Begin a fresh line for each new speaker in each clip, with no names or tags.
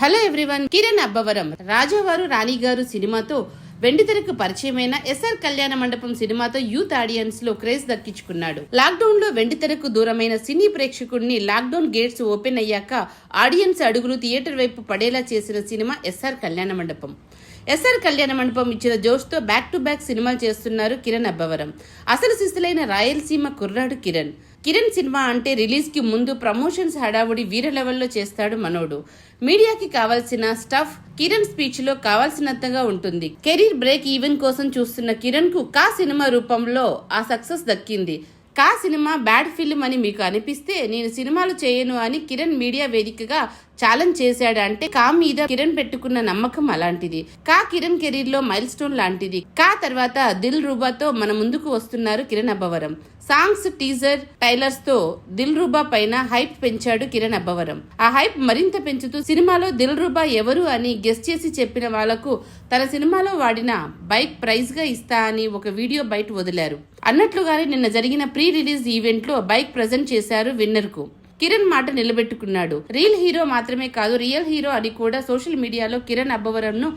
Hello everyone Kiran Abbavaram. రాజావారు రాణిగారు సినిమాతో వెండితెరకు పరిచయమైన ఎస్ఆర్ కళ్యాణ మండపం సినిమాతో యూత్ ఆడియన్స్లో క్రేజ్ దక్కించుకున్నాడు. లాక్డౌన్లో వెండితెరకు దూరమైన సినీ ప్రేక్షకుడిని లాక్డౌన్ గేట్స్ ఓపెన్ అయ్యాక ఆడియన్స్ అడుగులు థియేటర్ వైపు పడేలా చేసిన సినిమా ఎస్ఆర్ కళ్యాణ మండపం. ఎస్ఆర్ కళ్యాణ మండపం ఇచ్చిన జోష్తో బ్యాక్ టు బ్యాక్ సినిమాలు చేస్తున్నారు కిరణ్ అబ్బవరం. అసలు శిస్తులైన రాయలసీమ కుర్రాడు కిరణ్. కిరణ్ సినిమా అంటే రిలీజ్కి ముందు ప్రమోషన్స్ హడావుడి వీర లెవెల్లో చేస్తాడు మనోడు. మీడియాకి కావాల్సిన స్టఫ్ కిరణ్ స్పీచ్లో కావాల్సినంతగా ఉంటుంది. కెరీర్ బ్రేక్ ఈవెన్ కోసం చూస్తున్న కిరణ్కు కా సినిమా రూపంలో ఆ సక్సెస్ దక్కింది. కా సినిమా బ్యాడ్ ఫిల్మ్ అని మీకు అనిపిస్తే నేను సినిమాలు చేయను అని కిరణ్ మీడియా వేదికగా ఛాలెంజ్ చేశాడంటే కా మీద కిరణ్ పెట్టుకున్న నమ్మకం అలాంటిది. కా కిరణ్ కెరీర్లో మైల్ స్టోన్ లాంటిది. కా తర్వాత దిల్ రూబాతో మన ముందుకు వస్తున్నారు కిరణ్ అబ్బవరం. సాంగ్స్ టీజర్ టైలర్స్తో దిల్ రూబా పైన హైప్ పెంచాడు కిరణ్ అబ్బవరం. ఆ హైప్ మరింత పెంచుతూ సినిమాలో దిల్ రూబా ఎవరు అని గెస్ట్ చేసి చెప్పిన వాళ్ళకు తన సినిమాలో వాడిన బైక్ ప్రైజ్గా ఇస్తా అని ఒక వీడియో బయట వదిలారు. అన్నట్లుగానే నిన్న జరిగిన ప్రీ రిలీజ్ ఈవెంట్లో బైక్ ప్రజెంట్ చేశారు విన్నర్కు కిరణ్ మాట నిలబెట్టుకున్నాడు. రియల్ హీరో మాత్రమే కాదు రియల్ హీరో అని కూడా సోషల్ మీడియాలో కిరణ్ అబ్బవరంను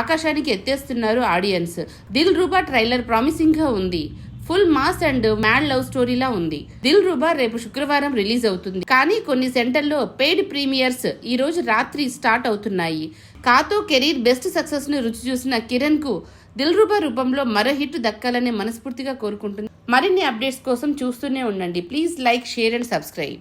ఆకాశానికి ఎత్తేస్తున్నారు ఆడియన్స్. దిల్ రూబా ట్రైలర్ ప్రామిసింగ్గా ఉంది. Full mass and mad love స్టోరీలా ఉంది. దిల్ రూబా రేపు శుక్రవారం రిలీజ్ అవుతుంది. కానీ కొన్ని సెంటర్లో పెయిడ్ ప్రీమియర్స్ ఈ రోజు రాత్రి స్టార్ట్ అవుతున్నాయి. కాతో కెరీర్ బెస్ట్ సక్సెస్ను రుచి చూసిన కిరణ్కు దిల్ రూబా రూపంలో మరో హిట్ దక్కాలని మనస్ఫూర్తిగా కోరుకుంటుంది మరిన్ని అప్డేట్స్ కోసం చూస్తూనే ఉండండి. Please like share and subscribe.